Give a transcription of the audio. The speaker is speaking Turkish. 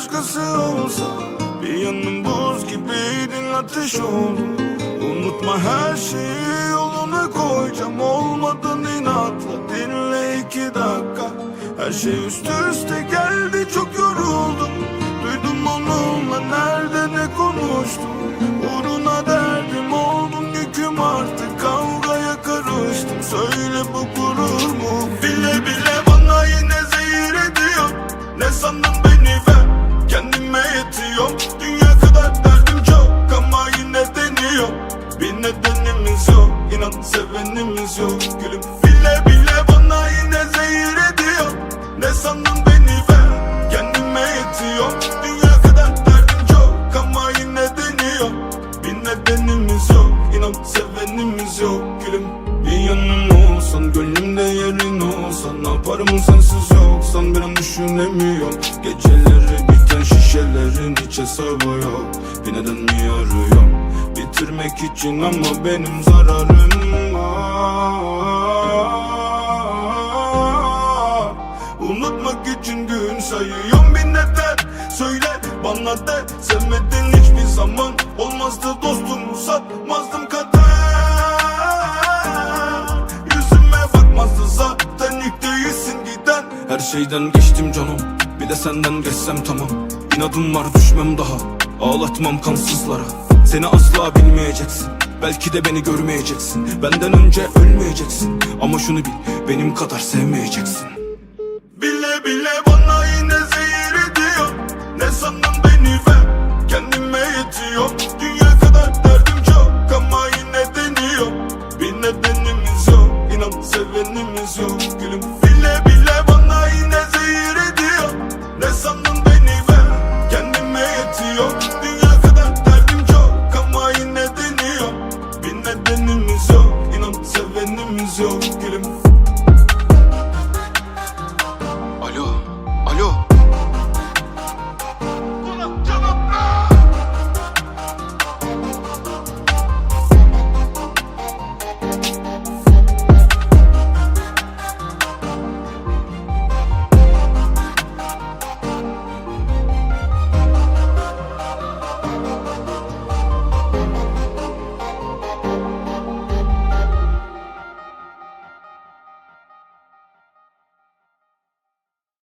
başkası olsa Bir yanım buz gibiydin ateş oldu. Unutma her şeyi yoluna koyacağım. Olmadan inatla dinle iki dakika. Her şey üst üste geldi çok yoruldum. Duydum onunla nerede ne konuştum. Uğruna derdim oldum yüküm artık Kavgaya karıştım. Söyle bu yetiyor Dünya kadar derdim çok ama yine deniyor Bir nedenimiz yok inan sevenimiz yok. Gülüm bile bile bana yine zehir ediyor. Ne sandın beni ver kendime yetiyor. Dünya kadar derdim çok ama yine deniyor Bir nedenimiz yok inan sevenimiz yok. Gülüm bir yanım olsan gönlümde yerin olsan Ne yaparım sensiz yoksan bir an düşünemiyorum. Geceleri biten şişelerin hiç hesabı yok. Bir neden mi arıyorum Bitirmek için ama benim zararım var. Unutmak için gün sayıyorum bir neden Söyle bana de sevmedin hiçbir zaman. Olmazdı dostumu satmazdım kader Yüzüme bakmazdı zaten ilk değilsin giden. Her şeyden geçtim canım de senden geçsem tamam. İnadım var düşmem daha. Ağlatmam kansızlara. Seni asla bilmeyeceksin. Belki de beni görmeyeceksin. Benden önce ölmeyeceksin. Ama şunu bil benim kadar sevmeyeceksin. Bile bile bana yine zehir ediyor. Ne sandın beni ve kendime yetiyor.